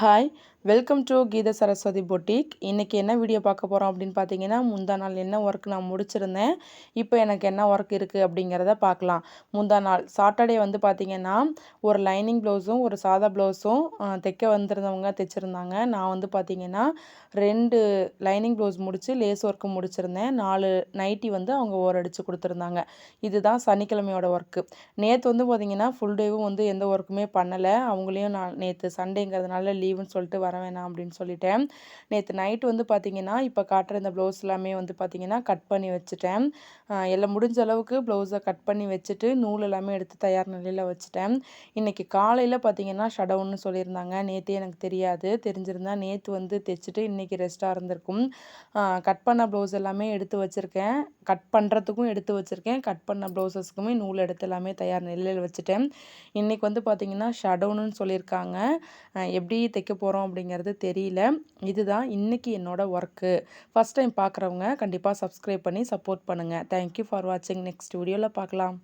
high welcome to Geetha Saraswati boutique இன்றைக்கி என்ன video பார்க்க போகிறோம் அப்படின்னு பார்த்தீங்கன்னா முந்தா நாள் என்ன ஒர்க் நான் முடிச்சிருந்தேன். இப்போ எனக்கு என்ன ஒர்க் இருக்குது அப்படிங்கிறத பார்க்கலாம். முந்தா நாள் சாட்டர்டே வந்து பார்த்திங்கன்னா ஒரு லைனிங் ப்ளவுஸும் ஒரு சாதா ப்ளவுஸும் தைக்க வந்திருந்தவங்க தைச்சிருந்தாங்க. நான் வந்து பார்த்திங்கன்னா ரெண்டு லைனிங் ப்ளவுஸ் முடித்து லேஸ் ஒர்க்கு முடிச்சிருந்தேன். நாலு நைட்டி வந்து அவங்க ஓர் அடித்து கொடுத்துருந்தாங்க. இதுதான் சனிக்கிழமையோட ஒர்க்கு நேற்று வந்து பார்த்திங்கன்னா ஃபுல் டேவும் வந்து எந்த ஒர்க்குமே பண்ணலை. அவங்களையும் நான் நேற்று சண்டேங்கிறதுனால லீவுன்னு சொல்லிட்டு வர வேணாம் அப்படின்னு சொல்லிட்டேன். நேற்று நைட்டு வந்து பார்த்திங்கன்னா இப்போ காட்டுற இந்த ப்ளவுஸ் எல்லாமே வந்து பார்த்திங்கன்னா கட் பண்ணி வச்சுட்டேன். எல்லாம் முடிஞ்ச அளவுக்கு ப்ளவுஸை கட் பண்ணி வச்சுட்டு நூல் எல்லாமே எடுத்து தயார் நிலையில் வச்சுட்டேன். இன்றைக்கி காலையில் பார்த்திங்கன்னா ஷடவுன்னு சொல்லியிருந்தாங்க. நேற்றே எனக்கு தெரியாது. தெரிஞ்சிருந்தால் நேற்று வந்து தைச்சிட்டு இன்றைக்கி ரெஸ்ட்டாக இருந்திருக்கும். கட் பண்ண ப்ளவுஸ் எல்லாமே எடுத்து வச்சுருக்கேன். கட் பண்ணுறதுக்கும் எடுத்து வச்சுருக்கேன். கட் பண்ண ப்ளவுசஸ்க்குமே நூல் எடுத்து எல்லாமே தயார் நிலையில் வச்சுட்டேன். இன்றைக்கி வந்து பார்த்திங்கன்னா ஷடவுன்னு சொல்லியிருக்காங்க. எப்படி தைக்க போகிறோம் அப்படிங்கிறது தெரியல. இதுதான் இன்றைக்கி என்னோடய ஒர்க்கு ஃபஸ்ட் டைம் பார்க்குறவங்க கண்டிப்பாக சப்ஸ்கிரைப் பண்ணி சப்போர்ட் பண்ணுங்கள் தேங்க்யூ ஃபார் வாட்சிங் நெக்ஸ்ட் வீடியோவில் பார்க்கலாம்